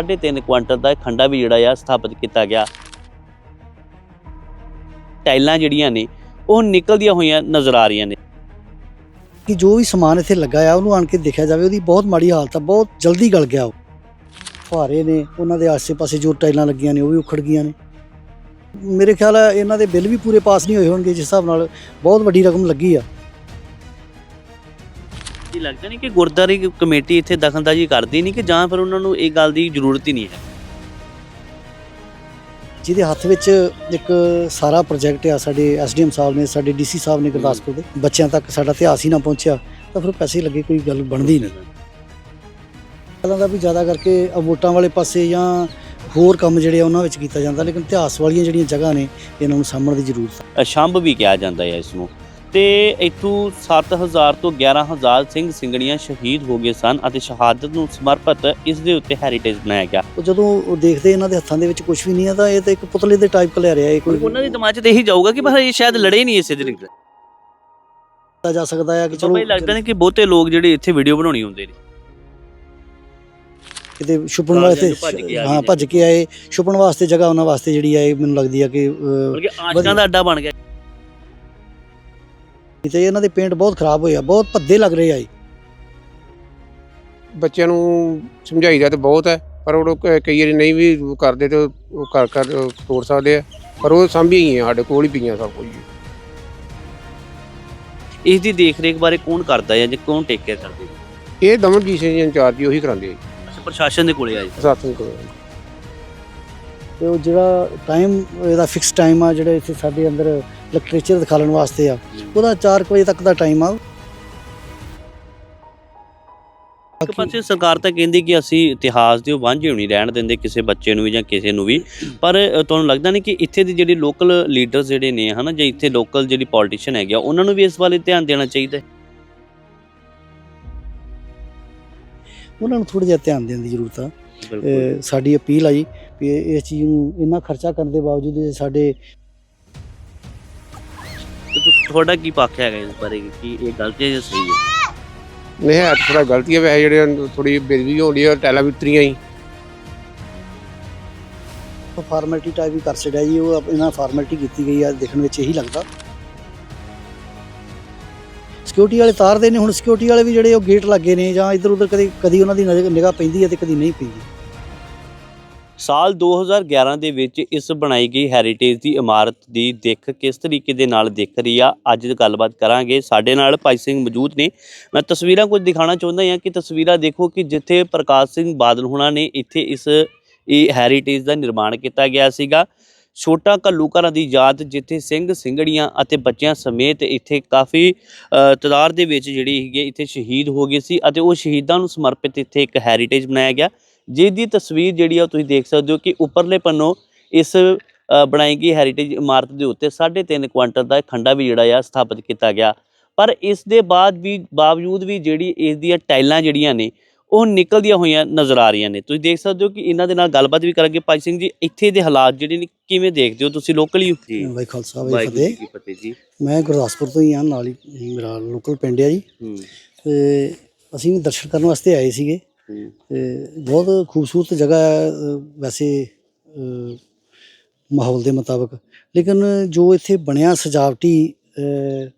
3.5 quintal ਦਾ ਇਹ ਖੰਡਾ ਵੀ ਜਿਹੜਾ ਆ ਸਥਾਪਿਤ ਕੀਤਾ ਗਿਆ। ਟਾਈਲਾਂ ਜਿਹੜੀਆਂ ਨੇ, ਉਹ ਨਿਕਲਦੀਆਂ ਹੋਈਆਂ ਨਜ਼ਰ ਆ ਰਹੀਆਂ ਨੇ। ਕਿ ਜੋ ਵੀ ਸਮਾਨ ਇੱਥੇ ਲੱਗਾ ਆ, ਉਹਨੂੰ ਆਣ ਕੇ ਦੇਖਿਆ ਜਾਵੇ, ਉਹਦੀ ਬਹੁਤ ਮਾੜੀ ਹਾਲਤ ਆ, ਬਹੁਤ ਜਲਦੀ ਗਲ ਗਿਆ ਉਹ। ਫੁਹਾਰੇ ਨੇ, ਉਹਨਾਂ ਦੇ ਆਸੇ-ਪਾਸੇ ਜੋ ਟਾਈਲਾਂ ਲੱਗੀਆਂ ਨੇ, ਉਹ ਵੀ ਉਖੜ ਗਈਆਂ ਨੇ। ਮੇਰੇ ਖਿਆਲ ਆ, ਇਹਨਾਂ ਦੇ ਬਿੱਲ ਵੀ ਪੂਰੇ ਪਾਸ ਨਹੀਂ ਹੋਏ ਹੋਣਗੇ, ਜਿਸ ਹਿਸਾਬ ਨਾਲ ਬਹੁਤ ਵੱਡੀ ਰਕਮ ਲੱਗੀ ਆ। ਕੀ ਲੱਗਦਾ ਨਹੀਂ ਕਿ ਗੁਰਦਾਰੀ ਕਮੇਟੀ ਇੱਥੇ ਦਖਲਅੰਦਾਜ਼ੀ ਕਰਦੀ ਨਹੀਂ ਕਿ ਜਾਂ ਫਿਰ ਉਹਨਾਂ ਨੂੰ ਇਹ ਗੱਲ ਦੀ ਜ਼ਰੂਰਤ ਹੀ ਨਹੀਂ ਹੈ? ਜਿਹਦੇ ਹੱਥ ਵਿੱਚ ਇੱਕ ਸਾਰਾ ਪ੍ਰੋਜੈਕਟ ਆ ਸਾਡੇ ਐਸਡੀਐਮ ਸਾਹਿਬ ਨੇ ਸਾਡੇ ਡੀਸੀ ਸਾਹਿਬ ਨੇ ਗੁਰਦਾਸਪੁਰ ਦੇ। ਬੱਚਿਆਂ ਤੱਕ ਸਾਡਾ ਇਤਿਹਾਸ ਹੀ ਨਾ ਪਹੁੰਚਿਆ ਤਾਂ ਫਿਰ ਪੈਸੇ ਲੱਗੇ ਕੋਈ ਗੱਲ ਬਣਦੀ ਨਹੀਂ। ਪਹਿਲਾਂ ਦਾ ਵੀ ਜ਼ਿਆਦਾ ਕਰਕੇ ਵੋਟਾਂ ਵਾਲੇ ਪਾਸੇ ਜਾਂ ਹੋਰ ਕੰਮ ਜਿਹੜੇ ਆ ਉਹਨਾਂ ਵਿੱਚ ਕੀਤਾ ਜਾਂਦਾ ਲੇਕਿਨ ਇਤਿਹਾਸ ਵਾਲੀਆਂ ਜਿਹੜੀਆਂ ਜਗ੍ਹਾ ਨੇ ਇਹਨਾਂ ਨੂੰ ਸਾਂਭਣ ਦੀ ਜ਼ਰੂਰਤ ਹੈ ਅਸ਼ੰਭ ਵੀ ਕਿਹਾ ਜਾਂਦਾ ਹੈ ਇਸ ਨੂੰ। ਤੇ ਇੱਥੋਂ 7000 ਤੋਂ 11000 ਸਿੰਘ ਸਿੰਘਣੀਆਂ ਸ਼ਹੀਦ ਹੋ ਗਏ ਸਨ ਅਤੇ ਸ਼ਹਾਦਤ ਨੂੰ ਸਮਰਪਿਤ ਇਸ ਦੇ ਉੱਤੇ ਹੈਰੀਟੇਜ ਬਣਾਇਆ ਗਿਆ। ਉਹ ਜਦੋਂ ਉਹ ਦੇਖਦੇ ਇਹਨਾਂ ਦੇ ਹੱਥਾਂ ਦੇ ਵਿੱਚ ਕੁਝ ਵੀ ਨਹੀਂ ਆ ਤਾਂ ਇਹ ਤਾਂ ਇੱਕ ਪੁਤਲੇ ਦੇ ਟਾਈਪ ਕਲਿਆ ਰਿਹਾ ਇਹ ਕੋਈ ਉਹਨਾਂ ਦੇ ਦਿਮਾਗ 'ਚ ਤਾਂ ਇਹੀ ਜਾਊਗਾ ਕਿ ਬਸ ਇਹ ਸ਼ਾਇਦ ਲੜੇ ਨਹੀਂ ਇਸੇ ਦਿਨ ਕੀਤਾ ਜਾ ਸਕਦਾ ਆ ਕਿ ਚਲੋ ਇਹ ਲੱਗਦਾ ਨੇ ਕਿ ਬਹੁਤੇ ਲੋਕ ਜਿਹੜੇ ਇੱਥੇ ਵੀਡੀਓ ਬਣਾਉਣੀ ਹੁੰਦੇ ਨੇ। ਕਿਤੇ ਛੁਪਣ ਵਾਸਤੇ ਹਾਂ ਭੱਜ ਕੇ ਆਏ ਛੁਪਣ ਵਾਸਤੇ ਜਗ੍ਹਾ ਉਹਨਾਂ ਵਾਸਤੇ ਜਿਹੜੀ ਇਹ ਮੈਨੂੰ ਲੱਗਦੀ ਆ ਕਿ ਆਸ਼ਕਾਂ ਦਾ ਅੱਡਾ ਬਣ ਗਿਆ। ਤੇ ਇਹਨਾਂ ਦੇ ਪੇਂਟ ਬਹੁਤ ਖਰਾਬ ਹੋਏ ਆ ਬਹੁਤ ਭੱਦੇ ਲੱਗ ਰਹੇ ਆ ਇਹ। ਬੱਚਿਆਂ ਨੂੰ ਸਮਝਾਈਦਾ ਤੇ ਬਹੁਤ ਹੈ ਪਰ ਉਹ ਲੋਕ ਕਈ ਵਾਰੀ ਨਹੀਂ ਵੀ ਕਰਦੇ ਤੇ ਉਹ ਕਰ ਕਰ ਤੋੜ ਸਕਦੇ ਆ ਪਰ ਉਹ ਸਾਂਭੀਆਂ ਹੀ ਆ ਸਾਡੇ ਕੋਲ ਹੀ ਪਈਆਂ ਸਭ ਕੁਝ। ਇਸ ਦੀ ਦੇਖ ਰੇਖ ਬਾਰੇ ਕੌਣ ਕਰਦਾ ਹੈ ਜਾਂ ਕੌਣ ਟੇਕ ਕੇਅਰ ਕਰਦੇ? ਇਹ ਦਮਨਜੀਤ ਸਿੰਘ ਜੀ ਇੰਚਾਰਜ ਜੀ ਉਹੀ ਕਰਾਉਂਦੇ ਆ ਅੱਛਾ ਪ੍ਰਸ਼ਾਸਨ ਦੇ ਕੋਲੇ ਆ ਜੀ? ਪ੍ਰਸ਼ਾਸਨ ਕੋਲ ਤੇ ਉਹ ਜਿਹੜਾ ਟਾਈਮ ਇਹਦਾ ਫਿਕਸ ਟਾਈਮ ਆ ਜਿਹੜਾ ਇੱਥੇ ਸਾਡੇ ਅੰਦਰ ਲਿਟਰੇਚਰ ਦਿਖਾਉਣ ਵਾਸਤੇ ਆ। ਉਹਦਾ 4 ਵਜੇ ਤੱਕ ਦਾ ਟਾਈਮ ਆ। ਇੱਕ ਪਾਸੇ ਸਰਕਾਰ ਤਾਂ ਕਹਿੰਦੀ ਕਿ ਅਸੀਂ ਇਤਿਹਾਸ ਦੇ ਵਾਂਝੇ ਨਹੀਂ ਰਹਿਣ ਦਿੰਦੇ ਕਿਸੇ ਬੱਚੇ ਨੂੰ ਵੀ ਜਾਂ ਕਿਸੇ ਨੂੰ ਵੀ। ਪਰ ਤੁਹਾਨੂੰ ਲੱਗਦਾ ਨਹੀਂ ਕਿ ਇੱਥੇ ਦੇ ਜਿਹੜੇ ਲੋਕਲ ਲੀਡਰਸ ਜਿਹੜੇ ਨੇ ਹਨਾ ਜਾਂ ਇੱਥੇ ਲੋਕਲ ਜਿਹੜੀ ਪੋਲੀਟੀਸ਼ੀਅਨ ਹੈਗੇ ਆ, ਉਹਨਾਂ ਨੂੰ ਵੀ ਇਸ ਵੱਲ ਧਿਆਨ ਦੇਣਾ ਚਾਹੀਦਾ ਹੈ? ਉਹਨਾਂ ਨੂੰ ਥੋੜਾ ਜਿਹਾ ਧਿਆਨ ਦੇਣ ਦੀ ਜ਼ਰੂਰਤ ਆ। ਸਾਡੀ ਅਪੀਲ ਆ ਜੀ ਵੀ ਇਸ ਚੀਜ਼ ਨੂੰ ਇੰਨਾ ਖਰਚਾ ਕਰਨ ਦੇ ਬਾਵਜੂਦ ਸਾਡੇ ਤੁਹਾਡਾ ਕੀ ਪੱਖ ਹੈਗਾ ਇਸ ਬਾਰੇ ਕਿ ਇਹ ਗਲਤ ਹੈ ਜਾਂ ਸਹੀ ਹੈ ਨਹੀਂ ਹੈ ਥੋੜਾ ਗਲਤੀ ਹੈ ਵੈਸੇ ਜਿਹੜੇ ਥੋੜੀ ਬੇਦਬੀ ਹੋਣੀ ਹੈ ਟੈਲਾ ਵੀ ਉਤਰੀਆਂ ਹੀ ਫਾਰਮੈਲਿਟੀ ਟਾਈਪ ਹੀ ਕਰ ਛੱਡਿਆ ਜੀ ਉਹ ਇਹਨਾਂ ਫਾਰਮੈਲਿਟੀ ਕੀਤੀ ਗਈ ਆ ਦੇਖਣ ਵਿੱਚ ਇਹੀ ਲੱਗਦਾ। ਸਿਕਿਉਰਿਟੀ ਵਾਲੇ ਤਾਰਦੇ ਨੇ ਹੁਣ ਸਿਕਿਉਰਿਟੀ ਵਾਲੇ ਵੀ ਜਿਹੜੇ ਉਹ ਗੇਟ ਲੱਗੇ ਨੇ ਜਾਂ ਇੱਧਰ ਉੱਧਰ ਕਦੀ ਕਦੀ ਉਹਨਾਂ ਦੀ ਨਿਗਾਹ ਪੈਂਦੀ ਹੈ ਤੇ ਕਦੀ ਨਹੀਂ ਪੈਂਦੀ। ਸਾਲ 2011 ਦੇ ਵਿੱਚ ਇਸ ਬਣਾਈ ਗਈ ਹੈਰੀਟੇਜ ਦੀ ਇਮਾਰਤ ਦੀ ਦਿੱਖ ਕਿਸ ਤਰੀਕੇ ਦੇ ਨਾਲ ਦਿਖ ਰਹੀ ਆ ਅੱਜ ਗੱਲਬਾਤ ਕਰਾਂਗੇ। ਸਾਡੇ ਨਾਲ ਭਾਈ ਸਿੰਘ ਮੌਜੂਦ ਨੇ। ਮੈਂ ਤਸਵੀਰਾਂ ਕੁਝ ਦਿਖਾਉਣਾ ਚਾਹੁੰਦਾ ਹਾਂ ਕਿ ਤਸਵੀਰਾਂ ਦੇਖੋ ਕਿ ਜਿੱਥੇ ਪ੍ਰਕਾਸ਼ ਸਿੰਘ ਬਾਦਲ ਹੋਣਾ ਨੇ ਇੱਥੇ ਇਸ ਇਹ ਹੈਰੀਟੇਜ ਦਾ ਨਿਰਮਾਣ ਕੀਤਾ ਗਿਆ ਸੀਗਾ। ਛੋਟਾ ਘੱਲੂਘਾਰਾ ਦੀ ਯਾਦ ਜਿੱਥੇ ਸਿੰਘ ਸਿੰਘੜੀਆਂ ਅਤੇ ਬੱਚਿਆਂ ਸਮੇਤ ਇੱਥੇ ਕਾਫੀ ਅ, ਤਾਦਾਦ ਦੇ ਵਿੱਚ ਜਿਹੜੀ ਹੈਗੀ ਇੱਥੇ ਸ਼ਹੀਦ ਹੋ ਗਏ ਸੀ ਅਤੇ ਉਹ ਸ਼ਹੀਦਾਂ ਨੂੰ ਸਮਰਪਿਤ ਇੱਥੇ ਇੱਕ ਹੈਰੀਟੇਜ ਬਣਾਇਆ ਗਿਆ। ਜਿਹਦੀ ਤਸਵੀਰ ਜਿਹੜੀ ਆ ਤੁਸੀਂ ਦੇਖ ਸਕਦੇ ਹੋ ਕਿ ਉੱਪਰਲੇ ਪੰਨੋਂ ਇਸ ਬਣਾਈ ਗਈ ਹੈਰੀਟੇਜ ਇਮਾਰਤ ਦੇ ਉੱਤੇ 3.5 ਕੁਆਂਟਲ ਦਾ ਖੰਡਾ ਵੀ ਜਿਹੜਾ ਆ ਸਥਾਪਿਤ ਕੀਤਾ ਗਿਆ। ਪਰ ਇਸ ਦੇ ਬਾਅਦ ਵੀ ਬਾਵਜੂਦ ਵੀ ਜਿਹੜੀ ਇਸ ਦੀਆਂ ਟਾਈਲਾਂ ਜਿਹੜੀਆਂ ਨੇ ਉਹ ਨਿਕਲਦੀਆਂ ਹੋਈਆਂ ਨਜ਼ਰ ਆ ਰਹੀਆਂ ਨੇ। ਤੁਸੀਂ ਦੇਖ ਸਕਦੇ ਹੋ ਕਿ ਇਹਨਾਂ ਦੇ ਨਾਲ ਗੱਲਬਾਤ ਵੀ ਕਰਾਂਗੇ। ਭਾਈ ਸਿੰਘ ਜੀ ਇੱਥੇ ਦੇ ਹਾਲਾਤ ਜਿਹੜੇ ਨੇ ਕਿਵੇਂ ਦੇਖਦੇ ਹੋ ਤੁਸੀਂ ਲੋਕਲ ਹੀ ਜੀ ਵਾਹਿ ਖਾਲਸਾ ਜੀ ਫਤਿਹ ਜੀ। ਮੈਂ ਗੁਰਦਾਸਪੁਰ ਤੋਂ ਹੀ ਹਾਂ ਨਾਲ ਹੀ ਮੇਰਾ ਲੋਕਲ ਪਿੰਡ ਹੈ ਜੀ। ਤੇ ਅਸੀਂ ਵੀ ਦਰਸ਼ਨ ਕਰਨ ਵਾਸਤੇ ਆਏ ਸੀਗੇ। ਤੇ ਬਹੁਤ ਖੂਬਸੂਰਤ ਜਗ੍ਹਾ ਹੈ ਅ, ਵੈਸੇ ਅ, ਮਾਹੌਲ ਦੇ ਮੁਤਾਬਕ। ਲੇਕਿਨ ਜੋ ਇੱਥੇ ਬਣਿਆ ਸਜਾਵਟੀ ਅ,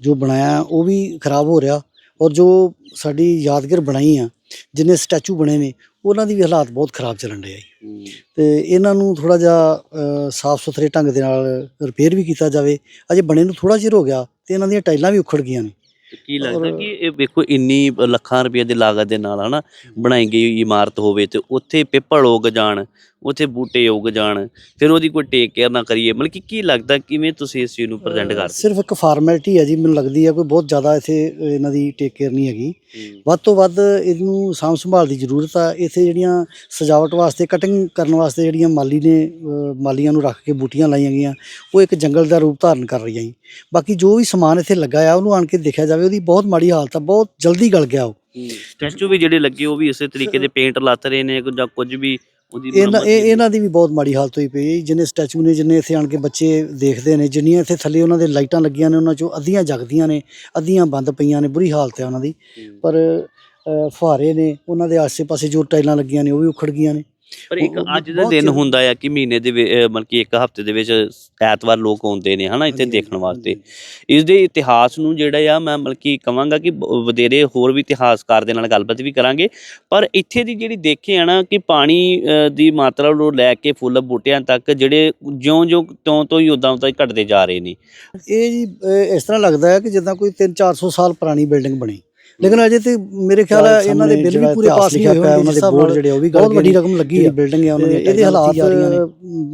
ਜੋ ਬਣਾਇਆ ਉਹ ਵੀ ਖਰਾਬ ਹੋ ਰਿਹਾ ਔਰ ਜੋ ਸਾਡੀ ਯਾਦਗਾਰ ਬਣਾਈ ਆ ਜਿੰਨੇ ਸਟੈਚੂ ਬਣੇ ਨੇ ਉਹਨਾਂ ਦੀ ਵੀ ਹਾਲਾਤ ਬਹੁਤ ਖਰਾਬ ਚੱਲਣ ਰਹੇ ਹੂੰ। ਤੇ ਇਹਨਾਂ ਨੂੰ ਥੋੜਾ ਜਿਹਾ ਸਾਫ਼ ਸੁਥਰੇ ਢੰਗ ਦੇ ਨਾਲ ਰਿਪੇਅਰ ਵੀ ਕੀਤਾ ਜਾਵੇ। ਅਜੇ ਬਣੇ ਨੂੰ ਥੋੜਾ ਚਿਰ ਹੋ ਗਿਆ ਤੇ ਇਹਨਾਂ ਦੀਆਂ ਟਾਈਲਾਂ ਵੀ ਉਖੜ ਗਈਆਂ ਨੇ। ਕੀ ਲੱਗਦਾ ਔਰ- ਕਿ ਇਹ ਵੇਖੋ ਇੰਨੀ ਲੱਖਾਂ ਰੁਪਏ ਦੀ ਲਾਗਤ ਦੇ ਨਾਲ ਹਨਾ ਬਣਾਈ ਗਈ ਇਮਾਰਤ ਹੋਵੇ ਤੇ ਉੱਥੇ ਪਿੱਪਲ ਉਗ ਜਾਣ ਉੱਥੇ ਬੂਟੇ ਉਗ ਜਾਣ ਫਿਰ ਉਹਦੀ ਕੋਈ ਟੇਕ ਕੇਅਰ ਨਾ ਕਰੀਏ। ਮਤਲਬ ਕਿ ਕੀ ਲੱਗਦਾ ਕਿਵੇਂ ਤੁਸੀਂ ਇਸ ਚੀਜ਼ ਨੂੰ ਪ੍ਰੈਜ਼ੈਂਟ ਕਰਦੇ? ਸਿਰਫ ਇੱਕ ਫਾਰਮੈਲਿਟੀ ਹੈ ਜੀ ਮੈਨੂੰ ਲੱਗਦੀ ਹੈ ਕੋਈ ਬਹੁਤ ਜ਼ਿਆਦਾ ਇੱਥੇ ਇਹਨਾਂ ਦੀ ਟੇਕ ਕੇਅਰ ਨਹੀਂ ਹੈਗੀ। ਵੱਧ ਤੋਂ ਵੱਧ ਇਹਨੂੰ ਸਾਂਭ ਸੰਭਾਲ ਦੀ ਜ਼ਰੂਰਤ ਆ। ਇੱਥੇ ਜਿਹੜੀਆਂ ਸਜਾਵਟ ਵਾਸਤੇ ਕਟਿੰਗ ਕਰਨ ਵਾਸਤੇ ਜਿਹੜੀਆਂ ਮਾਲੀ ਨੇ ਮਾਲੀਆਂ ਨੂੰ ਰੱਖ ਕੇ ਬੂਟੀਆਂ ਲਾਈਆਂ ਗਈਆਂ ਉਹ ਇੱਕ ਜੰਗਲ ਦਾ ਰੂਪ ਧਾਰਨ ਕਰ ਰਹੀਆਂ ਜੀ। ਬਾਕੀ ਜੋ ਵੀ ਸਮਾਨ ਇੱਥੇ ਲੱਗਾ ਆ ਉਹਨੂੰ ਆਣ ਕੇ ਦੇਖਿਆ ਜਾਵੇ ਉਹਦੀ ਬਹੁਤ ਮਾੜੀ ਹਾਲਤ ਆ ਬਹੁਤ ਜਲਦੀ ਗਲ ਗਿਆ ਉਹ। ਸਟੈਚੂ ਵੀ ਜਿਹੜੇ ਲੱਗੇ ਉਹ ਵੀ ਇਸੇ ਤਰੀਕੇ ਦੇ ਪੇਂਟ ਲੱਤ ਰਹੇ ਨੇ ਜਾਂ ਕੁਝ ਵੀ ਉਹਦੀ ਇਹਨਾਂ ਇਹ ਇਹਨਾਂ ਦੀ ਵੀ ਬਹੁਤ ਮਾੜੀ ਹਾਲਤ ਹੋਈ ਪਈ ਹੈ। ਜਿੰਨੇ ਸਟੈਚੂ ਨੇ ਜਿੰਨੇ ਇੱਥੇ ਆਣ ਕੇ ਬੱਚੇ ਦੇਖਦੇ ਨੇ ਜਿੰਨੀਆਂ ਇੱਥੇ ਥੱਲੇ ਉਹਨਾਂ ਦੇ ਲਾਈਟਾਂ ਲੱਗੀਆਂ ਨੇ ਉਹਨਾਂ ਚੋਂ ਅੱਧੀਆਂ ਜਗਦੀਆਂ ਨੇ ਅੱਧੀਆਂ ਬੰਦ ਪਈਆਂ ਨੇ ਬੁਰੀ ਹਾਲਤ ਹੈ ਉਹਨਾਂ ਦੀ। ਪਰ ਫੁਹਾਰੇ ਨੇ ਉਹਨਾਂ ਦੇ ਆਸੇ-ਪਾਸੇ ਜੋ ਟਾਈਲਾਂ ਲੱਗੀਆਂ ਨੇ ਉਹ ਵੀ ਉਖੜ ਗਈਆਂ ਨੇ ਪਰ ਇੱਕ ਅੱਜ ਦਾ ਦਿਨ ਹੁੰਦਾ ਆ ਕਿ ਮਹੀਨੇ ਦੇ ਮਤਲਬ ਕਿ ਇੱਕ ਹਫ਼ਤੇ ਦੇ ਵਿੱਚ ਐਤਵਾਰ ਲੋਕ ਆਉਂਦੇ ਨੇ ਹਨਾ ਇੱਥੇ ਦੇਖਣ ਵਾਸਤੇ। ਇਸ ਦੇ ਇਤਿਹਾਸ ਨੂੰ ਜਿਹੜਾ ਆ ਮੈਂ ਮਤਲਬ ਕਿ ਕਵਾਂਗਾ ਕਿ ਵਧੇਰੇ ਹੋਰ ਵੀ ਇਤਿਹਾਸਕਾਰ ਦੇ ਨਾਲ ਗੱਲਬਾਤ ਵੀ ਕਰਾਂਗੇ। ਪਰ ਇੱਥੇ ਦੀ ਜਿਹੜੀ ਦੇਖੇ ਆ ਨਾ ਕਿ ਪਾਣੀ ਦੀ ਮਾਤਰਾ ਨੂੰ ਲੈ ਕੇ ਫੁੱਲ ਬੂਟਿਆਂ ਤੱਕ ਜਿਹੜੇ ਜਿਉਂ-ਜਿਉਂ ਤੋਂ ਤੋਂ ਹੀ ਉਦਾਂ ਉਦਾਂ ਹੀ ਘਟਦੇ ਜਾ ਰਹੇ ਨੇ। ਇਹ ਜੀ ਇਸ ਤਰ੍ਹਾਂ ਲੱਗਦਾ ਹੈ ਕਿ ਜਿੱਦਾਂ ਕੋਈ 3-400 ਸਾਲ ਪੁਰਾਣੀ ਬਿਲਡਿੰਗ ਬਣੀ। ਲੇਕਿਨ ਅਜੇ ਤੇ ਮੇਰੇ ਖਿਆਲ ਹੈ ਇਹਨਾਂ ਦੇ ਬਿੱਲ ਵੀ ਪੂਰੇ ਪਾਸ ਨਹੀਂ ਹੋਏ ਉਹਨਾਂ ਦੇ ਬੋਰਡ ਜਿਹੜੇ ਉਹ ਵੀ ਬਹੁਤ ਵੱਡੀ ਰਕਮ ਲੱਗੀ ਹੈ ਬਿਲਡਿੰਗ ਹੈ ਉਹਨਾਂ ਦੀ ਇਹਦੇ ਹਾਲਾਤ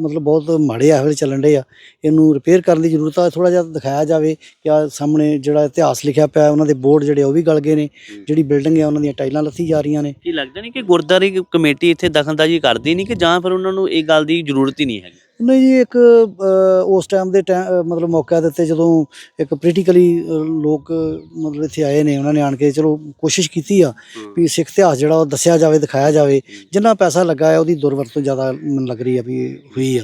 ਮਤਲਬ ਬਹੁਤ ਮਾੜੇ ਆ ਹੋਏ ਚੱਲਣ ਡੇ ਆ। ਇਹਨੂੰ ਰਿਪੇਅਰ ਕਰਨ ਦੀ ਜ਼ਰੂਰਤ ਆ ਥੋੜਾ ਜਿਹਾ ਦਿਖਾਇਆ ਜਾਵੇ ਕਿ ਆ ਸਾਹਮਣੇ ਜਿਹੜਾ ਇਤਿਹਾਸ ਲਿਖਿਆ ਪਿਆ ਉਹਨਾਂ ਦੇ ਬੋਰਡ ਜਿਹੜੇ ਉਹ ਵੀ ਗਲ ਗਏ ਨੇ। ਜਿਹੜੀ ਬਿਲਡਿੰਗ ਹੈ ਉਹਨਾਂ ਦੀਆਂ ਟਾਈਲਾਂ ਲੱਥੀ ਜਾ ਰਹੀਆਂ ਨੇ। ਕੀ ਲੱਗਦਾ ਨਹੀਂ ਕਿ ਗੁਰਦਾਰੀ ਕਮੇਟੀ ਇੱਥੇ ਦਖਲਅੰਦਾਜ਼ੀ ਕਰਦੀ ਨਹੀਂ ਕਿ ਜਾਂ ਫਿਰ ਉਹਨਾਂ ਨੂੰ ਇਹ ਗੱਲ ਦੀ ਜ਼ਰੂਰਤ ਹੀ ਨਹੀਂ ਹੈਗੀ? ਨਹੀਂ ਜੀ ਇੱਕ ਉਸ ਟਾਈਮ ਦੇ ਮਤਲਬ ਮੌਕਿਆਂ ਦੇ ਉੱਤੇ ਜਦੋਂ ਇੱਕ ਪੋਲੀਟੀਕਲੀ ਲੋਕ ਮਤਲਬ ਇੱਥੇ ਆਏ ਨੇ ਉਹਨਾਂ ਨੇ ਆਣ ਕੇ ਚਲੋ ਕੋਸ਼ਿਸ਼ ਕੀਤੀ ਆ ਵੀ ਸਿੱਖ ਇਤਿਹਾਸ ਜਿਹੜਾ ਉਹ ਦੱਸਿਆ ਜਾਵੇ ਦਿਖਾਇਆ ਜਾਵੇ। ਜਿੰਨਾ ਪੈਸਾ ਲੱਗਾ ਹੈ ਉਹਦੀ ਦੁਰਵਰਤੋਂ ਜ਼ਿਆਦਾ ਮੈਨੂੰ ਲੱਗ ਰਹੀ ਆ ਵੀ ਹੋਈ ਆ।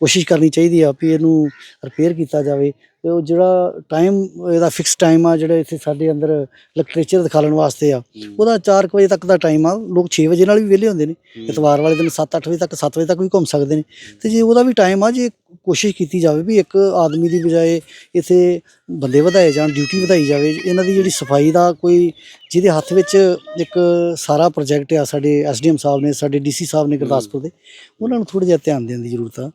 ਕੋਸ਼ਿਸ਼ ਕਰਨੀ ਚਾਹੀਦੀ ਆ ਵੀ ਇਹਨੂੰ ਰਿਪੇਅਰ ਕੀਤਾ ਜਾਵੇ। ਤੇ ਉਹ ਜਿਹੜਾ ਟਾਈਮ ਇਹਦਾ ਫਿਕਸ ਟਾਈਮ ਆ ਜਿਹੜਾ ਇੱਥੇ ਸਾਡੇ ਅੰਦਰ ਲਿਟਰੇਚਰ ਦਿਖਾਉਣ ਵਾਸਤੇ ਆ ਉਹਦਾ 4 ਵਜੇ ਤੱਕ ਦਾ ਟਾਈਮ ਆ ਲੋਕ 6 ਵਜੇ ਨਾਲ ਵੀ ਵਿਹਲੇ ਹੁੰਦੇ ਨੇ। ਇਤਵਾਰ ਵਾਲੇ ਦਿਨ 7-8 ਵਜੇ ਤੱਕ 7 ਵਜੇ ਤੱਕ ਵੀ ਘੁੰਮ ਸਕਦੇ ਨੇ। ਤੇ ਜੇ ਉਹਦਾ ਵੀ ਟਾਈਮ ਆ ਜੇ ਕੋਸ਼ਿਸ਼ ਕੀਤੀ ਜਾਵੇ ਵੀ ਇੱਕ ਆਦਮੀ ਦੀ ਬਜਾਏ ਇੱਥੇ ਬੰਦੇ ਵਧਾਏ ਜਾਣ ਡਿਊਟੀ ਵਧਾਈ ਜਾਵੇ ਇਹਨਾਂ ਦੀ ਜਿਹੜੀ ਸਫ਼ਾਈ ਦਾ ਕੋਈ ਜਿਹਦੇ ਹੱਥ ਵਿੱਚ ਇੱਕ ਸਾਰਾ ਪ੍ਰੋਜੈਕਟ ਆ ਸਾਡੇ ਐਸਡੀਐਮ ਸਾਹਿਬ ਨੇ ਸਾਡੇ ਡੀਸੀ ਸਾਹਿਬ ਨੇ ਗੁਰਦਾਸਪੁਰ ਦੇ ਉਹਨਾਂ ਨੂੰ ਥੋੜਾ ਜਿਹਾ ਧਿਆਨ ਦੇਣ ਦੀ ਜ਼ਰੂਰਤ ਆ।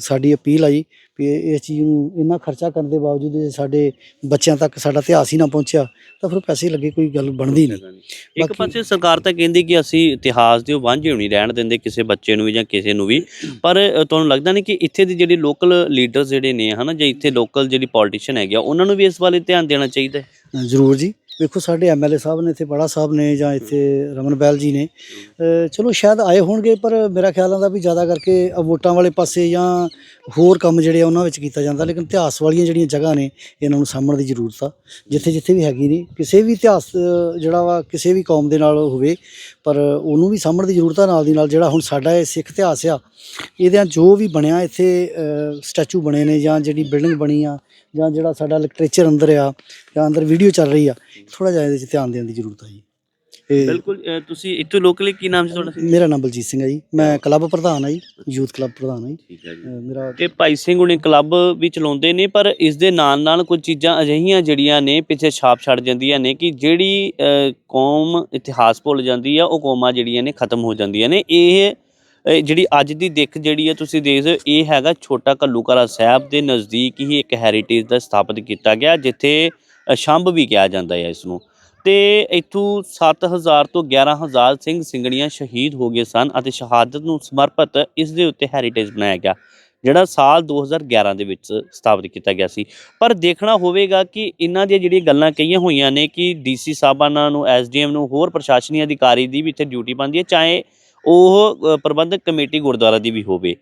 ਸਾਡੀ ਅਪੀਲ ਆਈ ਵੀ ਇਹ- ਇਸ ਚੀਜ਼ ਨੂੰ ਇੰਨਾ ਖਰਚਾ ਕਰਨ ਦੇ ਬਾਵਜੂਦ ਜੇ ਸਾਡੇ ਬੱਚਿਆਂ ਤੱਕ ਸਾਡਾ ਇਤਿਹਾਸ ਹੀ ਨਾ ਪਹੁੰਚਿਆ ਤਾਂ ਫਿਰ ਪੈਸੇ ਲੱਗੇ ਕੋਈ ਗੱਲ ਬਣਦੀ ਨਹੀਂ। ਇੱਕ ਬਾਕੀ- ਪਾਸੇ ਸਰਕਾਰ ਤਾਂ ਕਹਿੰਦੀ ਕਿ ਅਸੀਂ ਇਤਿਹਾਸ ਦੇ ਉਹ ਵਾਂਝੇ ਨਹੀਂ ਰਹਿਣ ਦਿੰਦੇ ਕਿਸੇ ਬੱਚੇ ਨੂੰ ਵੀ ਜਾਂ ਕਿਸੇ ਨੂੰ ਵੀ ਪਰ ਅ, ਤੁਹਾਨੂੰ ਲੱਗਦਾ ਨਹੀਂ ਕਿ ਇੱਥੇ ਦੇ ਜਿਹੜੇ ਲੋਕਲ ਲੀਡਰਸ ਜਿਹੜੇ ਨੇ ਹਨਾ ਜਾਂ ਇੱਥੇ ਲੋਕਲ ਜਿਹੜੀ ਪੋਲੀਟੀਸ਼ੀਅਨ ਹੈਗੇ ਆ ਉਹਨਾਂ ਨੂੰ ਵੀ ਇਸ ਵੱਲ ਧਿਆਨ ਦੇਣਾ ਚਾਹੀਦਾ ਹੈ? ਜ਼ਰੂਰ ਜੀ। ਵੇਖੋ ਸਾਡੇ ਐਮਐਲਏ ਸਾਹਿਬ ਨੇ, ਇੱਥੇ ਬੜਾ ਸਾਹਿਬ ਨੇ ਜਾਂ ਇੱਥੇ ਰਮਨ ਬੈਲ ਜੀ ਨੇ। ਚਲੋ, ਸ਼ਾਇਦ ਆਏ ਹੋਣਗੇ, ਪਰ ਮੇਰਾ ਖਿਆਲ ਆਉਂਦਾ ਵੀ ਜ਼ਿਆਦਾ ਕਰਕੇ ਵੋਟਾਂ ਵਾਲੇ ਪਾਸੇ ਜਾਂ ਹੋਰ ਕੰਮ ਜਿਹੜੇ ਆ, ਉਹਨਾਂ ਵਿੱਚ ਕੀਤਾ ਜਾਂਦਾ। ਲੇਕਿਨ ਇਤਿਹਾਸ ਵਾਲੀਆਂ ਜਿਹੜੀਆਂ ਜਗ੍ਹਾ ਨੇ, ਇਹਨਾਂ ਨੂੰ ਸਾਂਭਣ ਦੀ ਜ਼ਰੂਰਤ ਆ। ਜਿੱਥੇ ਜਿੱਥੇ ਵੀ ਹੈਗੀ ਨੇ, ਕਿਸੇ ਵੀ ਇਤਿਹਾਸ ਜਿਹੜਾ ਵਾ, ਕਿਸੇ ਵੀ ਕੌਮ ਦੇ ਨਾਲ ਹੋਵੇ, ਪਰ ਉਹਨੂੰ ਵੀ ਸਾਂਭਣ ਦੀ ਜ਼ਰੂਰਤ ਆ, ਨਾਲ ਦੀ ਨਾਲ ਜਿਹੜਾ ਹੁਣ ਸਾਡਾ ਇਹ ਸਿੱਖ ਇਤਿਹਾਸ ਆ ਇਹਦੇ ਜੋ ਵੀ ਬਣਿਆ, ਇੱਥੇ ਸਟੈਚੂ ਬਣੇ ਨੇ ਜਾਂ ਜਿਹੜੀ ਬਿਲਡਿੰਗ ਬਣੀ ਆ ਜਾਂ ਜਿਹੜਾ ਸਾਡਾ ਲਿਟਰੇਚਰ ਅੰਦਰ ਆ ਜਾਂ ਅੰਦਰ ਵੀਡੀਓ ਚੱਲ ਰਹੀ ਆ ਥੋੜਾ ਜਿਹਾ ਇਹਦੇ 'ਚ ਧਿਆਨ ਦੇਣ ਦੀ ਜ਼ਰੂਰਤ ਆ ਜੀ। ਇਹ ਬਿਲਕੁਲ ਤੁਸੀਂ ਇੱਥੇ ਲੋਕਲੀ ਕੀ ਨਾਮ ਸੀ ਤੁਹਾਡਾ? ਮੇਰਾ ਨਾਮ ਬਲਜੀਤ ਸਿੰਘ ਹੈ ਜੀ। ਮੈਂ ਕਲੱਬ ਪ੍ਰਧਾਨ ਹਾਂ ਜੀ ਯੂਥ ਕਲੱਬ ਪ੍ਰਧਾਨ ਹਾਂ ਜੀ। ਠੀਕ ਹੈ ਜੀ। ਅਹ ਮੇਰਾ ਇਹ ਭਾਈ ਸਿੰਘ ਹੁਣੇ ਕਲੱਬ ਵੀ ਚਲਾਉਂਦੇ ਨੇ ਪਰ ਇਸ ਦੇ ਨਾਲ ਨਾਲ ਕੁਝ ਚੀਜ਼ਾਂ ਅਜਿਹੀਆਂ ਜਿਹੜੀਆਂ ਨੇ ਪਿੱਛੇ ਛਾਪ ਛੱਡ ਜਾਂਦੀਆਂ ਨੇ ਕਿ ਜਿਹੜੀ ਕੌਮ ਇਤਿਹਾਸ ਭੁੱਲ ਜਾਂਦੀ ਆ ਉਹ ਕੌਮਾਂ ਜਿਹੜੀਆਂ ਨੇ ਖਤਮ ਹੋ ਜਾਂਦੀਆਂ ਨੇ। ਇਹ ਜਿਹੜੀ ਅੱਜ ਦੀ ਦਿੱਖ ਜਿਹੜੀ ਹੈ ਤੁਸੀਂ ਦੇਖ ਸਕਦੇ ਹੋ ਇਹ ਹੈਗਾ ਛੋਟਾ ਕੱਲੂਕਰਾ ਸਾਹਿਬ ਦੇ ਨਜ਼ਦੀਕ ਹੀ ਇੱਕ ਹੈਰੀਟੇਜ ਦਾ ਸਥਾਪਿਤ ਕੀਤਾ ਗਿਆ ਜਿੱਥੇ ਅ, ਸ਼ੰਭ ਵੀ ਕਿਹਾ ਜਾਂਦਾ ਹੈ ਇਸ ਨੂੰ। ਤੇ ਇੱਥੋਂ 7000 ਤੋਂ 11000 ਸਿੰਘ ਸਿੰਘਣੀਆਂ ਸ਼ਹੀਦ ਹੋ ਗਏ ਸਨ ਅਤੇ ਸ਼ਹਾਦਤ ਨੂੰ ਸਮਰਪਿਤ ਇਸ ਦੇ ਉੱਤੇ ਹੈਰੀਟੇਜ ਬਣਾਇਆ ਗਿਆ ਜਿਹੜਾ ਸਾਲ 2011 ਦੇ ਵਿੱਚ ਸਥਾਪਿਤ ਕੀਤਾ ਗਿਆ ਸੀ। ਪਰ ਦੇਖਣਾ ਹੋਵੇਗਾ ਕਿ ਇਹਨਾਂ ਦੀਆਂ ਜਿਹੜੀਆਂ ਗੱਲਾਂ ਕਹੀਆਂ ਹੋਈਆਂ ਨੇ ਕਿ ਡੀਸੀ ਸਾਹਿਬਾਨਾਂ ਨੂੰ ਐਸਡੀਐਮ ਨੂੰ ਹੋਰ ਪ੍ਰਸ਼ਾਸਨੀ ਅਧਿਕਾਰੀ ਦੀ ਵੀ ਇੱਥੇ ਡਿਊਟੀ ਪੈਂਦੀ ਹੈ ਚਾਹੇ ਉਹ ਪ੍ਰਬੰਧਕ ਕਮੇਟੀ ਗੁਰਦੁਆਰਾ ਦੀ ਵੀ ਹੋਵੇ।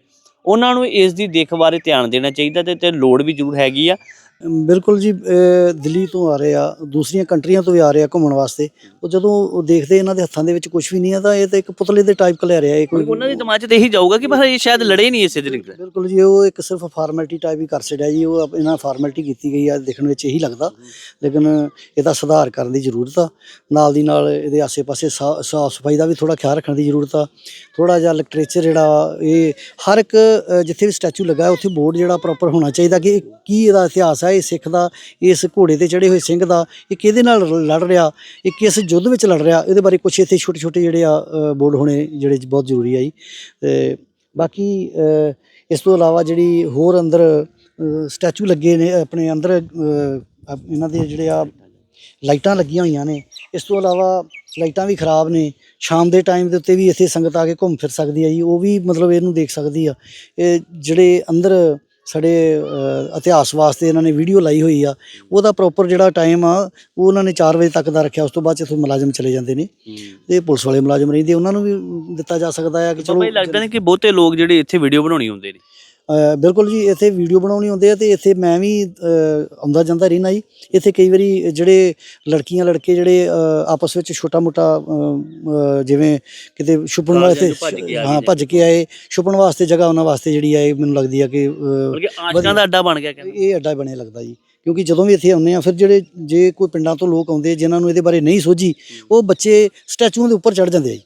ਉਹਨਾਂ ਨੂੰ ਇਸ ਦੀ ਦੇਖ ਬਾਰੇ ਧਿਆਨ ਦੇਣਾ ਚਾਹੀਦਾ ਤੇ ਲੋੜ ਵੀ ਜ਼ਰੂਰ ਹੈਗੀ ਆ। ਬਿਲਕੁਲ ਜੀ ਦਿੱਲੀ ਤੋਂ ਆ ਰਹੇ ਆ ਦੂਸਰੀਆਂ ਕੰਟਰੀਆਂ ਤੋਂ ਵੀ ਆ ਰਹੇ ਆ ਘੁੰਮਣ ਵਾਸਤੇ। ਉਹ ਜਦੋਂ ਉਹ ਦੇਖਦੇ ਇਹਨਾਂ ਦੇ ਹੱਥਾਂ ਦੇ ਵਿੱਚ ਕੁਝ ਵੀ ਨਹੀਂ ਆ ਤਾਂ ਇਹ ਤਾਂ ਇੱਕ ਪੁਤਲੇ ਦੇ ਟਾਈਪ ਲੈ ਰਿਹਾ ਇਹ ਕੋਈ ਉਹਨਾਂ ਦੇ ਦਿਮਾਗ 'ਚ ਤਾਂ ਇਹੀ ਜਾਊਗਾ ਕਿ ਬਸ ਇਹ ਸ਼ਾਇਦ ਲੜੇ ਨਹੀਂ ਇਸੇ ਨਾਲ। ਬਿਲਕੁਲ ਜੀ ਉਹ ਇੱਕ ਸਿਰਫ ਫਾਰਮੈਲਿਟੀ ਟਾਈਪ ਹੀ ਕਰ ਛੱਡਿਆ ਜੀ ਉਹ ਇਹਨਾਂ ਫਾਰਮੈਲਿਟੀ ਕੀਤੀ ਗਈ ਆ ਦੇਖਣ ਵਿੱਚ ਇਹੀ ਲੱਗਦਾ। ਲੇਕਿਨ ਇਹਦਾ ਸੁਧਾਰ ਕਰਨ ਦੀ ਜ਼ਰੂਰਤ ਆ। ਨਾਲ ਦੀ ਨਾਲ ਇਹਦੇ ਆਸੇ-ਪਾਸੇ ਸਾਫ਼ ਸਫ਼ਾਈ ਦਾ ਵੀ ਥੋੜਾ ਖਿਆਲ ਰੱਖਣ ਦੀ ਜ਼ਰੂਰਤ ਆ। ਥੋੜਾ ਜਿਹਾ ਲਿਟਰੇਚਰ ਜਿਹੜਾ ਇਹ ਹਰ ਇੱਕ ਜਿੱਥੇ ਵੀ ਸਟੈਚੂ ਲੱਗਾ ਉੱਥੇ ਬੋਰਡ ਜਿਹੜਾ ਪ੍ਰੋਪਰ ਹੋਣਾ ਚਾਹੀਦਾ ਕਿ ਕੀ ਇਹਦਾ ਇਤਿਹਾਸ ਹੈ ਇਹ ਸਿੱਖ ਦਾ, ਇਸ ਘੋੜੇ ਤੇ ਚੜੇ ਹੋਏ ਸਿੰਘ ਦਾ, ਇਹ ਕਿਹਦੇ ਨਾਲ ਲੜ ਰਿਹਾ, ਇਹ ਕਿਸ ਯੁੱਧ ਵਿੱਚ ਲੜ ਰਿਹਾ, ਇਹਦੇ ਬਾਰੇ ਕੁਝ ਇੱਥੇ ਛੋਟੇ ਛੋਟੇ ਜਿਹੜੇ ਆ ਬੋਲ ਹੋਣੇ ਜਿਹੜੇ ਬਹੁਤ ਜ਼ਰੂਰੀ ਆ ਜੀ। ਤੇ ਬਾਕੀ ਇਸ ਤੋਂ ਇਲਾਵਾ ਜਿਹੜੀ ਹੋਰ ਅੰਦਰ ਸਟੈਚੂ ਲੱਗੇ ਨੇ, ਆਪਣੇ ਅੰਦਰ ਇਹਨਾਂ ਦੇ ਜਿਹੜੇ ਆ ਲਾਈਟਾਂ ਲੱਗੀਆਂ ਹੋਈਆਂ ਨੇ, ਇਸ ਤੋਂ ਇਲਾਵਾ ਲਾਈਟਾਂ ਵੀ ਖਰਾਬ ਨੇ, ਸ਼ਾਮ ਦੇ ਟਾਈਮ ਦੇ ਉੱਤੇ ਵੀ ਇੱਥੇ ਸੰਗਤ ਆ ਕੇ ਘੁੰਮ ਫਿਰ ਸਕਦੀ ਹੈ ਜੀ, ਉਹ ਵੀ ਮਤਲਬ ਇਹਨੂੰ ਦੇਖ ਸਕਦੀ ਆ। ਇਹ ਜਿਹੜੇ ਅੰਦਰ ਸਾਡੇ ਇਤਿਹਾਸ ਵਾਸਤੇ ਇਹਨਾਂ ਨੇ ਵੀਡੀਓ ਲਾਈ ਹੋਈ ਆ। ਉਹਦਾ ਪ੍ਰੋਪਰ ਜਿਹੜਾ ਟਾਈਮ ਆ ਉਹ ਉਹਨਾਂ ਨੇ 4 ਵਜੇ ਤੱਕ ਦਾ ਰੱਖਿਆ। ਉਸ ਤੋਂ ਬਾਅਦ ਇੱਥੋਂ ਮੁਲਾਜ਼ਮ ਚਲੇ ਜਾਂਦੇ ਨੇ। ਤੇ ਪੁਲਿਸ ਵਾਲੇ ਮੁਲਾਜ਼ਮ ਰਹਿੰਦੇ ਉਹਨਾਂ ਨੂੰ ਵੀ ਦਿੱਤਾ ਜਾ ਸਕਦਾ ਆ ਕਿ ਚਲੋ ਇਹ ਲੱਗਦਾ ਨਹੀਂ ਕਿ ਬਹੁਤੇ ਲੋਕ ਜਿਹੜੇ ਇੱਥੇ ਵੀਡੀਓ ਬਣਾਉਣੀ ਹੁੰਦੇ ਨੇ। ਬਿਲਕੁਲ ਜੀ ਇੱਥੇ ਵੀਡੀਓ ਬਣਾਉਣੀ ਹੁੰਦੇ ਆ ਤੇ ਇੱਥੇ ਮੈਂ ਵੀ ਆਉਂਦਾ ਜਾਂਦਾ ਰਹਿਣਾ ਜੀ। ਇੱਥੇ ਕਈ ਵਾਰੀ ਜਿਹੜੇ ਲੜਕੀਆਂ ਲੜਕੇ ਜਿਹੜੇ ਆਪਸ ਵਿੱਚ ਛੋਟਾ ਮੋਟਾ ਜਿਵੇਂ ਕਿਤੇ ਛੁਪਣ ਵਾਸਤੇ ਹਾਂ ਭੱਜ ਕੇ ਆਏ ਛੁਪਣ ਵਾਸਤੇ ਜਗ੍ਹਾ ਉਹਨਾਂ ਵਾਸਤੇ ਜਿਹੜੀ ਆ ਇਹ ਮੈਨੂੰ ਲੱਗਦੀ ਆ ਕਿ ਆਸ਼ਕਾਂ ਦਾ ਅੱਡਾ ਬਣ ਗਿਆ ਇਹ ਅੱਡਾ ਬਣਿਆ ਲੱਗਦਾ ਜੀ। ਕਿਉਂਕਿ ਜਦੋਂ ਵੀ ਇੱਥੇ ਆਉਂਦੇ ਆ ਫਿਰ ਜਿਹੜੇ ਜੇ ਕੋਈ ਪਿੰਡਾਂ ਤੋਂ ਲੋਕ ਆਉਂਦੇ ਜਿਨ੍ਹਾਂ ਨੂੰ ਇਹਦੇ ਬਾਰੇ ਨਹੀਂ ਸੋਝੀ ਉਹ ਬੱਚੇ ਸਟੈਚੂਆਂ ਦੇ ਉੱਪਰ ਚੜ ਜਾਂਦੇ ਆ ਜੀ।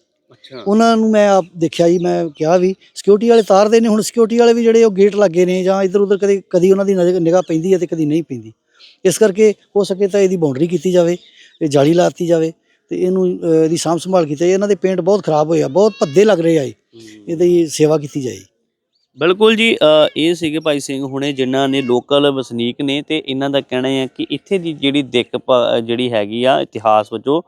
ਉਹਨਾਂ ਨੂੰ ਮੈਂ ਆਪ ਦੇਖਿਆ ਜੀ ਮੈਂ ਕਿਹਾ ਵੀ ਸਿਕਿਉਰਿਟੀ ਵਾਲੇ ਤਾਰਦੇ ਨੇ ਹੁਣ ਸਿਕਿਉਰਿਟੀ ਵਾਲੇ ਵੀ ਜਿਹੜੇ ਉਹ ਗੇਟ ਲੱਗੇ ਨੇ ਜਾਂ ਇੱਧਰ ਉੱਧਰ ਕਦੇ ਕਦੀ ਉਹਨਾਂ ਦੀ ਨਜ਼ਰ ਨਿਗਾਹ ਪੈਂਦੀ ਹੈ ਤੇ ਕਦੀ ਨਹੀਂ ਪੈਂਦੀ। ਇਸ ਕਰਕੇ ਹੋ ਸਕੇ ਤਾਂ ਇਹਦੀ ਬਾਉਂਡਰੀ ਕੀਤੀ ਜਾਵੇ ਇਹ ਜਾਲੀ ਲਾਤੀ ਜਾਵੇ ਤੇ ਇਹਨੂੰ ਇਹਦੀ ਸਾਂਭ ਸੰਭਾਲ ਕੀਤੀ ਜਾਏ। ਇਹਨਾਂ ਦੇ ਪੇਂਟ ਬਹੁਤ ਖਰਾਬ ਹੋਏ ਆ ਬਹੁਤ ਭੱਦੇ ਲੱਗ ਰਹੇ ਆ ਇਹ। ਇਹਦੀ ਸੇਵਾ ਕੀਤੀ ਜਾਏ। ਬਿਲਕੁਲ ਜੀ ਇਹ ਸੀਗੇ ਭਾਈ ਸਿੰਘ ਹੁਣੇ ਜਿਨ੍ਹਾਂ ਨੇ ਲੋਕਲ ਵਸਨੀਕ ਨੇ ਤੇ ਇਹਨਾਂ ਦਾ ਕਹਿਣਾ ਹੈ ਕਿ ਇੱਥੇ ਦੀ ਜਿਹੜੀ ਦਿੱਕ ਜਿਹੜੀ ਹੈਗੀ ਆ ਇਤਿਹਾਸ ਵਜੋਂ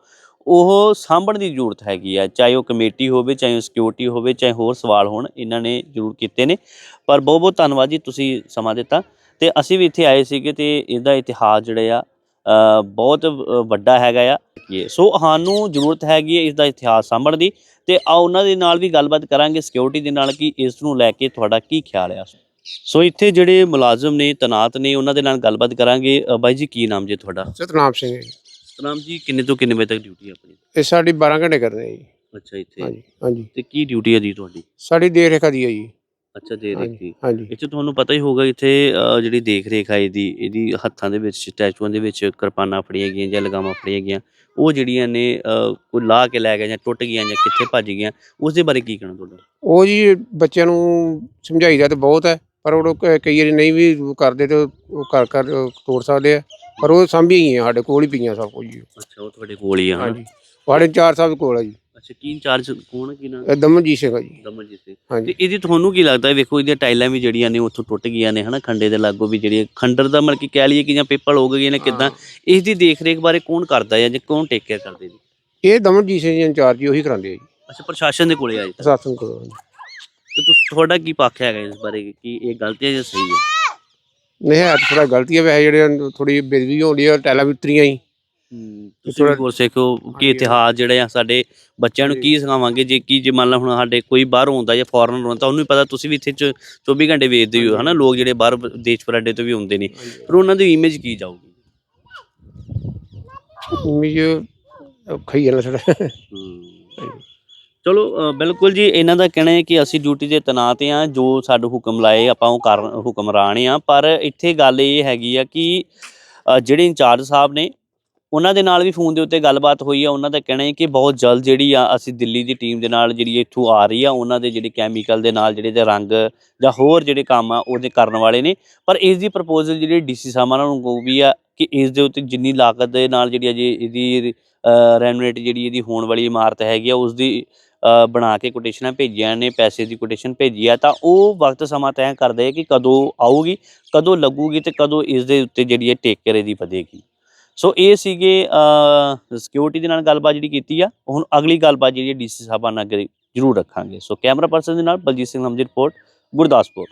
ਉਹ ਸਾਂਭਣ ਦੀ ਜ਼ਰੂਰਤ ਹੈਗੀ ਆ, ਚਾਹੇ ਉਹ ਕਮੇਟੀ ਹੋਵੇ, ਚਾਹੇ ਉਹ ਸਿਕਿਉਰਿਟੀ ਹੋਵੇ, ਚਾਹੇ ਹੋਰ ਸਵਾਲ ਹੋਣ, ਇਹਨਾਂ ਨੇ ਜ਼ਰੂਰ ਕੀਤੇ ਨੇ। ਪਰ ਬਹੁਤ ਬਹੁਤ ਧੰਨਵਾਦ ਜੀ ਤੁਸੀਂ ਸਮਾਂ ਦਿੱਤਾ ਤੇ ਅਸੀਂ ਵੀ ਇੱਥੇ ਆਏ ਸੀਗੇ ਤੇ ਇਹਦਾ ਇਤਿਹਾਸ ਜਿਹੜਾ ਆ ਬਹੁਤ ਵੱਡਾ ਹੈਗਾ ਆ। ਸੋ ਸਾਨੂੰ ਜ਼ਰੂਰਤ ਹੈਗੀ ਹੈ ਇਸ ਦਾ ਇਤਿਹਾਸ ਸਾਂਭਣ ਦੀ ਤੇ ਆ ਉਹਨਾਂ ਦੇ ਨਾਲ ਵੀ ਗੱਲਬਾਤ ਕਰਾਂਗੇ ਸਿਕਿਉਰਿਟੀ ਦੇ ਨਾਲ ਕਿ ਇਸ ਨੂੰ ਲੈ ਕੇ ਤੁਹਾਡਾ ਕੀ ਖਿਆਲ ਆ। ਸੋ ਇੱਥੇ ਜਿਹੜੇ ਮੁਲਾਜ਼ਮ ਨੇ, ਤਨਾਤ ਨੇ, ਉਹਨਾਂ ਦੇ ਨਾਲ ਗੱਲਬਾਤ ਕਰਾਂਗੇ। ਬਾਈ ਜੀ, ਕੀ ਨਾਮ ਜੀ ਤੁਹਾਡਾ? ਸਤਨਾਮ ਸਿੰਘ ਜੀ। ਸਤਨਾਮ ਜੀ ਕਿੰਨੇ ਤੋਂ ਕਿੰਨੇ ਵਜੇ ਤੱਕ ਡਿਊਟੀ ਆਪਣੀ? ਇਹ ਸਾਡੀ 12 ਘੰਟੇ ਕਰਦੇ ਆ ਜੀ। ਅੱਛਾ ਇੱਥੇ। ਹਾਂਜੀ ਹਾਂਜੀ। ਤੇ ਕੀ ਡਿਊਟੀ ਹੈ ਜੀ ਤੁਹਾਡੀ? ਸਾਡੀ ਦੇਖ ਰੇਖਾ ਦੀ ਹੈ ਜੀ। ਅੱਛਾ ਦੇ। ਹਾਂਜੀ ਦੇਖੀ ਹਾਂਜੀ। ਇੱਥੇ ਤੁਹਾਨੂੰ ਪਤਾ ਹੀ ਹੋਗਾ ਇੱਥੇ ਜਿਹੜੀ ਦੇਖ ਰੇਖ ਹੈ ਇਹਦੀ ਇਹਦੀ ਹੱਥਾਂ ਦੇ ਵਿੱਚ ਸਟੈਚੂਆਂ ਦੇ ਵਿੱਚ ਕਿਰਪਾਨਾਂ ਫੜੀਆਂ ਗਈਆਂ ਜਾਂ ਲਗਾਮਾਂ ਫੜੀਆਂ ਗਈਆਂ ਉਹ ਜਿਹੜੀਆਂ ਨੇ ਕੋਈ ਲਾ ਕੇ ਲੈ ਗਿਆ ਜਾਂ ਟੁੱਟ ਗਈਆਂ ਜਾਂ ਕਿੱਥੇ ਭੱਜ ਗਈਆਂ ਉਸ ਦੇ ਬਾਰੇ ਕੀ ਕਹਿਣਾ ਤੁਹਾਡਾ? ਉਹ ਜੀ ਬੱਚਿਆਂ ਨੂੰ ਸਮਝਾਈਦਾ ਤੇ ਬਹੁਤ ਹੈ ਪਰ ਉਹ ਕਈ ਵਾਰੀ ਨਹੀਂ ਵੀ ਕਰਦੇ ਤੇ ਉਹ ਕਰ ਕਰ ਤੋੜ ਸਕਦੇ ਆ। ਪਰ ਉਹ ਸਾਂਭੀ ਗਈਆਂ ਸਾਡੇ ਕੋਲ ਹੀ ਪਈਆਂ ਸਭ ਕੁਝ ਜੀ। ਅੱਛਾ ਉਹ ਤੁਹਾਡੇ ਕੋਲ ਹੀ ਆ ਹਨਾ? ਹਾਂਜੀ। ਸਾਡੇ ਚਾਰ ਸਾਹਿਬ ਕੋਲ ਆ ਜੀ। ਅੱਛਾ ਕੀ ਇੰਚਾਰਜ ਕੌਣ ਹੈ ਕੀ ਨਾਮ ਇਹ ਦਮਨਜੀਤ ਸਿੰਘ ਆ ਜੀ। ਦਮਨਜੀਤ ਸਿੰਘ। ਹਾਂਜੀ। ਤੇ ਇਹਦੀ ਤੁਹਾਨੂੰ ਕੀ ਲੱਗਦਾ ਹੈ ਵੇਖੋ ਇਹਦੀਆਂ ਟਾਈਲਾਂ ਵੀ ਜਿਹੜੀਆਂ ਨੇ ਉੱਥੋਂ ਟੁੱਟ ਗਈਆਂ ਨੇ ਹਨਾ ਖੰਡੇ ਦੇ ਲਾਗੋਂ ਵੀ ਜਿਹੜੀਆਂ ਖੰਡਰ ਦਾ ਮਤਲਬ ਕਿ ਕਹਿ ਲਈਏ ਕਿ ਜਾਂ ਪੇਪਲ ਹੋ ਗਏ ਨੇ ਕਿਦਾਂ ਇਸ ਦੀ ਦੇਖ ਰੇਖ ਬਾਰੇ ਕੌਣ ਕਰਦਾ ਹੈ ਜਾਂ ਕੌਣ ਟੇਕ ਕੇਅਰ ਕਰਦੇ ਜੀ ਇਹ ਦਮਨਜੀਤ ਸਿੰਘ ਜੀ ਇੰਚਾਰਜ ਜੀ ਉਹੀ ਕਰਾਉਂਦੇ ਆ ਜੀ। ਅੱਛਾ ਪ੍ਰਸ਼ਾਸਨ ਦੇ ਕੋਲੇ ਆਏ ਪ੍ਰਸ਼ਾਸਨ ਕੋਲ। ਤੇ ਤੁਸ- ਤੁਹਾਡਾ ਕੀ ਪੱਖ ਹੈਗਾ ਇਸ ਬਾਰੇ ਕਿ ਇਹ ਗਲਤ ਹੈ ਜਾਂ ਸਹੀ ਹੈ? ਨਹੀਂ ਹੈ ਥੋੜਾ ਗਲਤੀ ਹੈ ਵੈਸੇ ਜਿਹੜੇ ਥੋੜੀ ਬੇਦਬੀ ਹੋਣੀ ਹੈ ਟੈਲਾ ਵੀ ਉਤਰੀਆਂ ਹੀ। ਹੂੰ, ਤੁਸੀਂ ਵੀ ਗੁਰਸਿੱਖੋ ਕਿ ਹਾਂਜੀ। ਇਤਿਹਾਸ ਜਿਹੜੇ ਆ ਸਾਡੇ ਬੱਚਿਆਂ ਨੂੰ ਕੀ ਸਿਖਾਵਾਂਗੇ ਜੇ ਕੀ ਜੇ ਮੰਨ ਲਾ ਹੁਣ ਸਾਡੇ ਕੋਈ ਬਾਹਰ ਹੁੰਦਾ ਜਾਂ ਫੋਰਨ ਹੁੰਦਾ ਉਹਨੂੰ ਵੀ ਪਤਾ ਤੁਸੀਂ ਵੀ ਇੱਥੇ ਚ 24 ਘੰਟੇ ਵੇਚਦੇ ਹੋ ਹਨਾ? ਲੋਕ ਜਿਹੜੇ ਬਾਹਰ ਦੇਸ਼ ਪਰਾਡੇ ਤੋਂ ਵੀ ਹੁੰਦੇ ਨੇ। ਪਰ ਉਹਨਾਂ ਦੀ ਇਮੇਜ ਕੀ ਜਾਊਗੀ? ਉਮੀਦ ਖਈ ਨਾ ਸਾਡਾ। ਚਲੋ ਬਿਲਕੁਲ ਜੀ, ਇਹਨਾਂ ਦਾ ਕਹਿਣਾ ਹੈ ਕਿ ਅਸੀਂ ਡਿਊਟੀ ਤੇ ਤੈਨਾਤ ਆ ਜੋ ਸਾਡੇ ਹੁਕਮ ਲਾਏ, ਆਪਾਂ ਉਹ ਕਰ ਹੁਕਮਰਾਨ ਆ ਪਰ ਇੱਥੇ ਗੱਲ ਇਹ ਹੈਗੀ ਆ ਕਿ ਜਿਹੜੇ ਇੰਚਾਰਜ ਸਾਹਿਬ ਨੇ, ਉਹਨਾਂ ਦੇ ਨਾਲ ਵੀ ਫੋਨ ਦੇ ਉੱਤੇ ਗੱਲਬਾਤ ਹੋਈ ਆ। ਉਹਨਾਂ ਦਾ ਕਹਿਣਾ ਹੈ ਕਿ ਬਹੁਤ ਜਲਦ ਜਿਹੜੀ ਆ, ਅਸੀਂ ਦਿੱਲੀ ਦੀ ਟੀਮ ਦੇ ਨਾਲ ਜਿਹੜੀ ਇੱਥੋਂ ਆ ਰਹੀ ਆ, ਉਹਨਾਂ ਦੇ ਜਿਹੜੇ ਕੈਮੀਕਲ ਦੇ ਨਾਲ ਜਿਹੜੇ ਤੇ ਰੰਗ ਜਾਂ ਹੋਰ ਜਿਹੜੇ ਕੰਮ ਆ, ਉਹਦੇ ਕਰਨ ਵਾਲੇ ਨੇ। ਪਰ ਇਸ ਦੀ ਪ੍ਰਪੋਜ਼ਲ ਜਿਹੜੀ ਡੀਸੀ ਸਾਹਿਬਾਨਾਂ ਨੂੰ ਕਹੂ ਵੀ ਆ ਕਿ ਇਸ ਦੇ ਉੱਤੇ ਜਿੰਨੀ ਲਾਗਤ ਦੇ ਨਾਲ ਜਿਹੜੀ ਅਜੇ ਇਹਦੀ ਰੈਨੋਵੇਟ ਜਿਹੜੀ ਇਹਦੀ ਹੋਣ ਵਾਲੀ ਇਮਾਰਤ ਹੈਗੀ ਆ, ਉਸ ਦੀ ਬਣਾ ਕੇ ਕੋਟੇਸ਼ਨਾਂ ਭੇਜੀਆਂ ਨੇ, ਪੈਸੇ ਦੀ ਕੋਟੇਸ਼ਨ ਭੇਜੀ ਆ, ਤਾਂ ਉਹ ਵਕਤ ਸਮਾਂ ਤੈਅ ਕਰਦੇ ਆ ਕਿ ਕਦੋਂ ਆਊਗੀ, ਕਦੋਂ ਲੱਗੂਗੀ ਤੇ ਕਦੋਂ ਇਸ ਦੇ ਉੱਤੇ ਜਿਹੜੀ ਹੈ ਟੇਕਰ ਦੀ ਵਧੇਗੀ। ਸੋ ਇਹ ਸੀਗੇ ਸਿਕਿਉਰਿਟੀ ਦੇ ਨਾਲ ਗੱਲਬਾਤ ਜਿਹੜੀ ਕੀਤੀ ਆ, ਹੁਣ ਅਗਲੀ ਗੱਲਬਾਤ ਜਿਹੜੀ ਡੀਸੀ ਸਾਹਿਬਾਨ ਨਾਲ ਜ਼ਰੂਰ ਰੱਖਾਂਗੇ। ਸੋ ਕੈਮਰਾ ਪਰਸਨ ਦੇ ਨਾਲ ਬਲਜੀਤ ਸਿੰਘ ਹਮਜੀ ਰਿਪੋਰਟ, ਗੁਰਦਾਸਪੁਰ।